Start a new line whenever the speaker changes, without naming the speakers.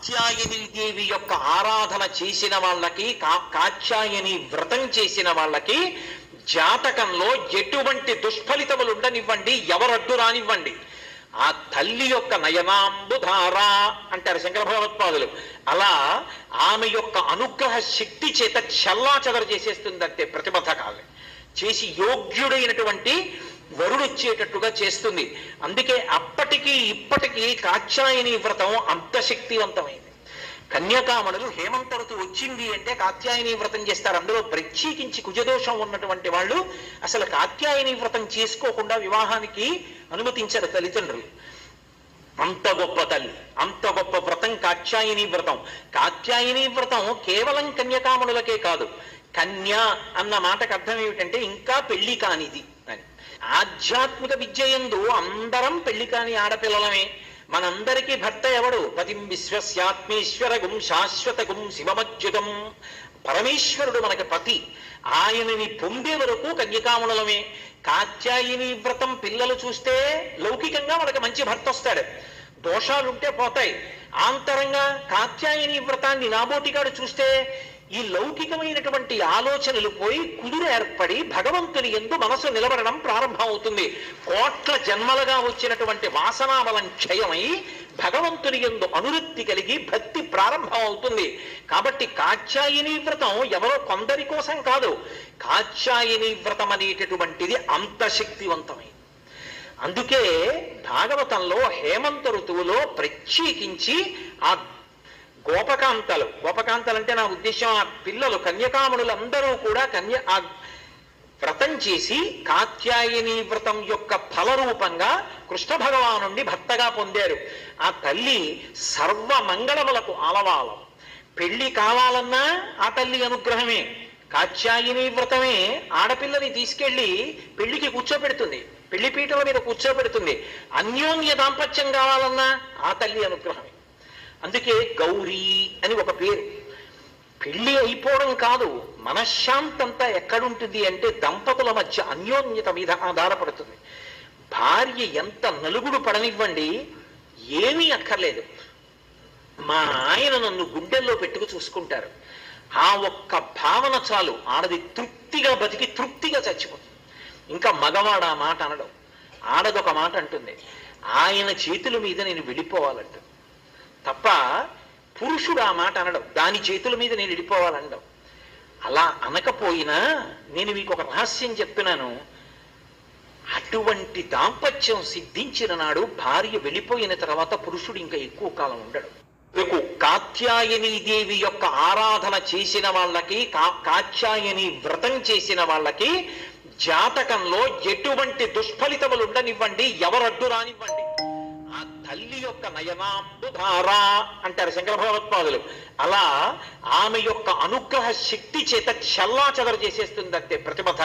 కాత్యాయని దేవి యొక్క ఆరాధన చేసిన వాళ్ళకి కా- కాత్యాయని వ్రతం చేసిన వాళ్ళకి జాతకంలో ఎటువంటి దుష్ఫలితములు ఉండనివ్వండి ఎవరడ్డు రానివ్వండి. ఆ తల్లి యొక్క నయనాంబుధార అంటారు శంకర భగవత్పాదులు. అలా ఆమె యొక్క అనుగ్రహ శక్తి చేత చల్లా చెదరు చేసేస్తుందంటే ప్రతిబద్ధకాలు. చేసి యోగ్యుడైనటువంటి వరుడొచ్చేటట్టుగా చేస్తుంది. అందుకే అప్పటికి ఇప్పటికీ కాత్యాయని వ్రతం అంత శక్తివంతమైంది. కన్యకామణులు హేమంత ఋతువు వచ్చింది అంటే కాత్యాయని వ్రతం చేస్తారు. అందులో ప్రత్యేకించి కుజదోషం ఉన్నటువంటి వాళ్ళు అసలు కాత్యాయని వ్రతం చేసుకోకుండా వివాహానికి అనుమతించరు తల్లిదండ్రులు. అంత గొప్ప తల్లి అంత గొప్ప వ్రతం కాత్యాయని వ్రతం. కాత్యాయని వ్రతం కేవలం కన్యకామణులకే కాదు. కన్య అన్న మాటకు అర్థం ఏమిటంటే ఇంకా పెళ్ళి కానిది. ఆధ్యాత్మిక విద్య యందు అందరం పెళ్ళి కాని ఆడపిల్లలమే. మనందరికీ భర్త ఎవడు? పతిం విశ్వస్యాత్మేశ్వరగుం శాశ్వతగుం శివమజ్జుగం పరమేశ్వరుడు మనకి పతి. ఆయనని పొందే వరకు కన్యకాములమే కాత్యాయని వ్రతం పిల్లలు చూస్తే లౌకికంగా మనకి మంచి భర్త వస్తాడు. దోషాలుంటే పోతాయి. ఆంతరంగా కాత్యాయని వ్రతాన్ని నాబోటిగాడు చూస్తే ఈ లౌకికమైనటువంటి ఆలోచనలు పోయి కుదురు ఏర్పడి భగవంతుని ఎందు మనసు నిలబడడం ప్రారంభమవుతుంది. కోట్ల జన్మలుగా వచ్చినటువంటి వాసనాబలం క్షయమై భగవంతుని ఎందు అనురక్తి కలిగి భక్తి ప్రారంభమవుతుంది. కాబట్టి కాత్యాయని వ్రతం ఎవరో కొందరి కోసం కాదు. కాత్యాయని వ్రతం అనేటటువంటిది అంత శక్తివంతమైంది అందుకే భాగవతంలో హేమంత ఋతువులో ప్రత్యేకించి ఆ గోపకాంతలు. గోపకాంతలు అంటే నా ఉద్దేశం ఆ పిల్లలు కన్యకామణులందరూ కూడా కన్య ఆ వ్రతం చేసి కాత్యాయని వ్రతం యొక్క ఫలరూపంగా కృష్ణ భగవానుండి భర్తగా పొందారు. ఆ తల్లి సర్వ మంగళములకు ఆలవాలం. పెళ్ళి కావాలన్నా ఆ తల్లి అనుగ్రహమే. కాత్యాయని వ్రతమే ఆడపిల్లని తీసుకెళ్ళి పెళ్ళికి కూర్చోబెడుతుంది. పెళ్ళి పీటల మీద కూర్చోబెడుతుంది. అన్యోన్య దాంపత్యం కావాలన్నా ఆ తల్లి అనుగ్రహమే అందుకే గౌరీ అని ఒక పేరు. పెళ్ళి అయిపోవడం కాదు మనశ్శాంతంతా ఎక్కడుంటుంది అంటే దంపతుల మధ్య అన్యోన్యత మీద ఆధారపడుతుంది. భార్య ఎంత నలుగుడు పడనివ్వండి ఏమీ అక్కర్లేదు. మా ఆయన నన్ను గుండెల్లో పెట్టుకు చూసుకుంటారు. ఆ ఒక్క భావన చాలు ఆడది తృప్తిగా బతికి తృప్తిగా చచ్చిపోతుంది. ఇంకా మగవాడు ఆ మాట అనడం. ఆడదొక మాట అంటుంది ఆయన చేతుల మీద నేను వెళ్ళిపోవాలంటుంది తప్ప పురుషుడు ఆ మాట అనడం దాని చేతుల మీద నేను వెళ్ళిపోవాలనడం అలా అనకపోయినా నేను మీకు ఒక రహస్యం చెప్తున్నాను అటువంటి దాంపత్యం సిద్ధించిన నాడు భార్య వెళ్ళిపోయిన తర్వాత పురుషుడు ఇంకా ఎక్కువ కాలం ఉండడు. రేపు కాత్యాయని దేవి యొక్క ఆరాధన చేసిన వాళ్ళకి కాత్యాయని వ్రతం చేసిన వాళ్ళకి జాతకంలో ఎటువంటి దుష్ఫలితములు ఉండనివ్వండి ఎవరడ్డు రానివ్వండి. తల్లి యొక్క నయనాంబుధార అంటారు శంకర భగవత్పాదులు. అలా ఆమె యొక్క అనుగ్రహ శక్తి చేత చల్లా చెదరు చేసేస్తుందంటే ప్రతిబద్ధ